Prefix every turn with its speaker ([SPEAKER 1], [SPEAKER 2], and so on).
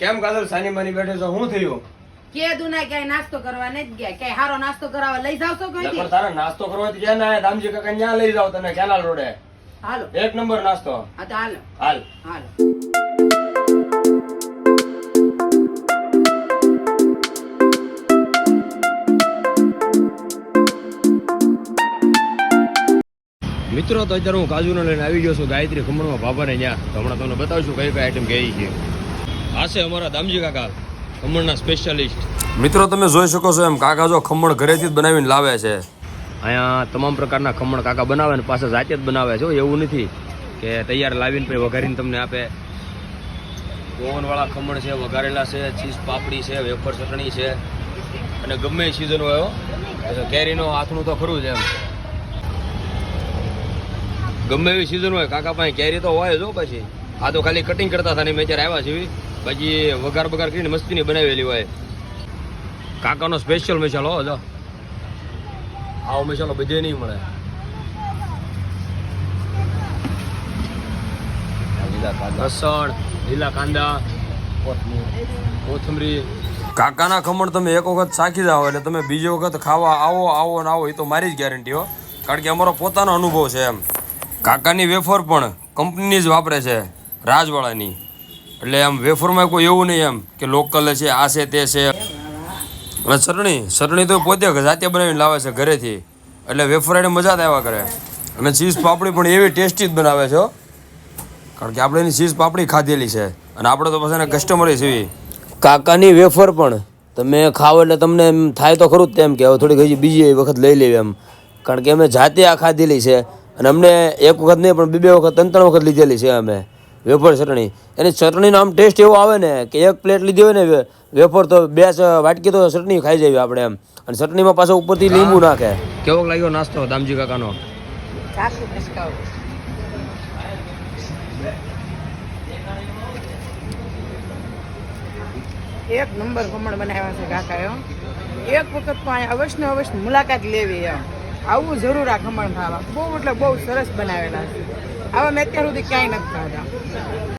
[SPEAKER 1] કેમ કાદર સાની માની બેઠે છો? શું થયું?
[SPEAKER 2] કીધું ના ક્યાંય નાસ્તો કરવા નથી ગયા. ક્યાંય હારો નાસ્તો કરાવવા લઈ જાવ છો
[SPEAKER 1] લે
[SPEAKER 2] કોઈ
[SPEAKER 1] પણ તારા નાસ્તો કરવાથી ક્યાં ના દામજી કાકા ન્યા લઈ જાવ તને કેનાલ રોડે.
[SPEAKER 2] હાલો.
[SPEAKER 1] એક નંબર નાસ્તો.
[SPEAKER 2] હા તો હાલો.
[SPEAKER 1] હાલ.
[SPEAKER 2] હાલો.
[SPEAKER 1] મિત્રો તો અત્યારે હું કાજુનો લઈને આવી ગયો છું ગાયત્રી ખમણમાં બાબાને ત્યાં તો હમણાં તમને બતાવશું કઈ કઈ આઈટમ કઈ છે. આ છે અમારા દામજી કાકા ખમણના સ્પેશિયાલિસ્ટ મિત્રો તમે જોઈ શકો છો એમ કાકા જો ખમણ ઘરેથી જ બનાવીને લાવે છે. અહીંયા તમામ પ્રકારના ખમણ કાકા બનાવે ને પાસે જાતે જ બનાવે છે એવું નથી કે તૈયાર લાવીને પછી વઘારીને તમને આપે. ઓવનવાળા ખમણ છે વઘારેલા છે ચીઝ પાપડી છે વેફર ચટણી છે. અને ગમે એ સિઝન હોય કેરીનો હાથનું તો ખરું જ એમ. ગમે એવી સિઝન હોય કાકા પાસે કેરી તો હોય જ હો પછી. આ તો ખાલી કટિંગ કરતા હતા ને મેં અત્યારે આવ્યા છે પછી વઘાર બગાર કરીને મસ્તીની બનાવેલી હોય. કાકાનો સ્પેશિયલ મસાલો, હો આવો મસાલો બધે નહીં મળે. લસણ, લીલા કાંદા, કોથમરી. કાકાના ખમણ તમે એક વખત સાખી જાઓ એટલે તમે બીજી વખત ખાવા આવો આવો ને આવો, એ તો મારી જ ગેરંટી હો. કારણ કે અમારો પોતાનો અનુભવ છે એમ. કાકાની વેફર પણ કંપનીની જ વાપરે છે, રાજવાળાની. એટલે આમ વેફરમાં કોઈ એવું નહીં એમ કે લોકલ છે, આ છે, તે છે. અને ચટણી ચટણી તો પોતે જાતે બનાવીને લાવે છે ઘરેથી. એટલે વેફર એને મજા જ આવ્યા કરે. અને ચીઝ પાપડી પણ એવી ટેસ્ટી જ બનાવે છે કારણ કે આપણે એની ચીઝ પાપડી ખાધેલી છે. અને આપણે તો પછી કસ્ટમર છીએ. કાકાની વેફર પણ તમે ખાવ એટલે તમને એમ થાય તો ખરું જ તેમ કે હવે થોડીક હજી બીજી વખત લઈ લેવી એમ. કારણ કે અમે જાતે આ ખાધેલી છે. અને અમને એક વખત નહીં, પણ બે બે વખત ત્રણ ત્રણ વખત લીધેલી છે અમે. વેફર ચટણી. એની ચટણીનો આમ ટેસ્ટ એવો આવે ને કે એક પ્લેટ લીધી હોય ને વેફર તો બે વાટકી તો ચટણી ખાઈ જાય આપણે એમ. અને ચટણીમાં પાછો ઉપરથી લીંબુ નાખે. કેવો લાગ્યો નાસ્તો દામજી કાકાનો?
[SPEAKER 2] એક નંબર ખમણ બનાવ્યા છે કાકા હો. એક વખત તો અહીંયા અવશ્ય ને અવશ્ય મુલાકાત લેવી એમ. આવું જરૂર આ ખમણ ખાવા. બહુ એટલે બહુ સરસ બનાવેલા છે. આવા મેં અત્યાર સુધી ક્યાંય નથી ખાધા.